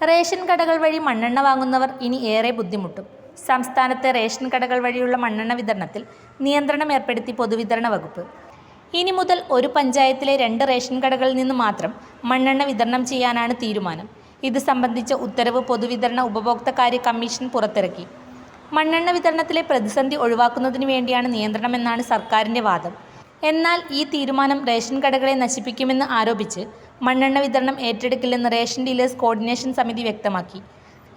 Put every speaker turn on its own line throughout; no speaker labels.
Ration കടകൾ വഴി മണ്ണെണ്ണ വാങ്ങുന്നവർ ഇനി ഏറെ ബുദ്ധിമുട്ടും. സംസ്ഥാനത്തെ റേഷൻ കടകൾ വഴിയുള്ള മണ്ണെണ്ണ വിതരണത്തിൽ നിയന്ത്രണം ഏർപ്പെടുത്തി പൊതുവിതരണ വകുപ്പ്. ഇനി മുതൽ ഒരു പഞ്ചായത്തിലെ രണ്ട് റേഷൻ കടകളിൽ നിന്ന് മാത്രം മണ്ണെണ്ണ വിതരണം ചെയ്യാനാണ് തീരുമാനം. ഇത് സംബന്ധിച്ച ഉത്തരവ് പൊതുവിതരണ ഉപഭോക്തകാര്യ കമ്മീഷൻ പുറത്തിറക്കി. മണ്ണെണ്ണ വിതരണത്തിലെ പ്രതിസന്ധി ഒഴിവാക്കുന്നതിന് വേണ്ടിയാണ് നിയന്ത്രണമെന്നാണ് സർക്കാരിന്റെ വാദം. എന്നാൽ ഈ തീരുമാനം റേഷൻ കടകളെ നശിപ്പിക്കുമെന്ന് ആരോപിച്ച് മണ്ണെണ്ണ വിതരണം ഏറ്റെടുക്കില്ലെന്ന് റേഷൻ ഡീലേഴ്സ് കോർഡിനേഷൻ സമിതി വ്യക്തമാക്കി.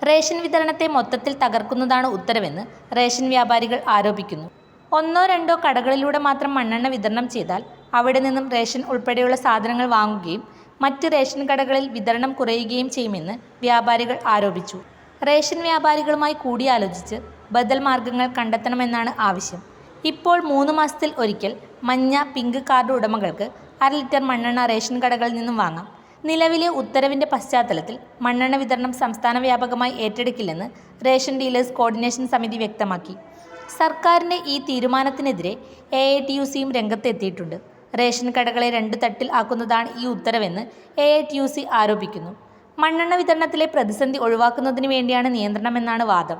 റേഷൻ വിതരണത്തെ മൊത്തത്തിൽ തകർക്കുന്നതാണ് ഉത്തരവെന്ന് റേഷൻ വ്യാപാരികൾ ആരോപിക്കുന്നു. ഒന്നോ രണ്ടോ കടകളിലൂടെ മാത്രം മണ്ണെണ്ണ വിതരണം ചെയ്താൽ അവിടെ നിന്നും റേഷൻ ഉൾപ്പെടെയുള്ള സാധനങ്ങൾ വാങ്ങുകയും മറ്റ് റേഷൻ കടകളിൽ വിതരണം കുറയുകയും ചെയ്യുമെന്ന് വ്യാപാരികൾ ആരോപിച്ചു. റേഷൻ വ്യാപാരികളുമായി കൂടിയാലോചിച്ച് ബദൽ മാർഗങ്ങൾ കണ്ടെത്തണമെന്നാണ് ആവശ്യം. ഇപ്പോൾ മൂന്ന് മാസത്തിൽ ഒരിക്കൽ മഞ്ഞ പിങ്ക് കാർഡ് ഉടമകൾക്ക് അര ലിറ്റർ മണ്ണെണ്ണ റേഷൻ കടകളിൽ നിന്നും വാങ്ങാം. നിലവിലെ ഉത്തരവിന്റെ പശ്ചാത്തലത്തിൽ മണ്ണെണ്ണ വിതരണം സംസ്ഥാന വ്യാപകമായി ഏറ്റെടുക്കില്ലെന്ന് റേഷൻ ഡീലേഴ്സ് കോർഡിനേഷൻ സമിതി വ്യക്തമാക്കി. സർക്കാരിന്റെ ഈ തീരുമാനത്തിനെതിരെ എ ഐ ടി യു സിയും രംഗത്തെത്തിയിട്ടുണ്ട്. റേഷൻ കടകളെ രണ്ട് തട്ടിൽ ആക്കുന്നതാണ് ഈ ഉത്തരവെന്ന് A I T U C ആരോപിക്കുന്നു. മണ്ണെണ്ണ വിതരണത്തിലെ പ്രതിസന്ധി ഒഴിവാക്കുന്നതിന് വേണ്ടിയാണ് നിയന്ത്രണമെന്നാണ് വാദം.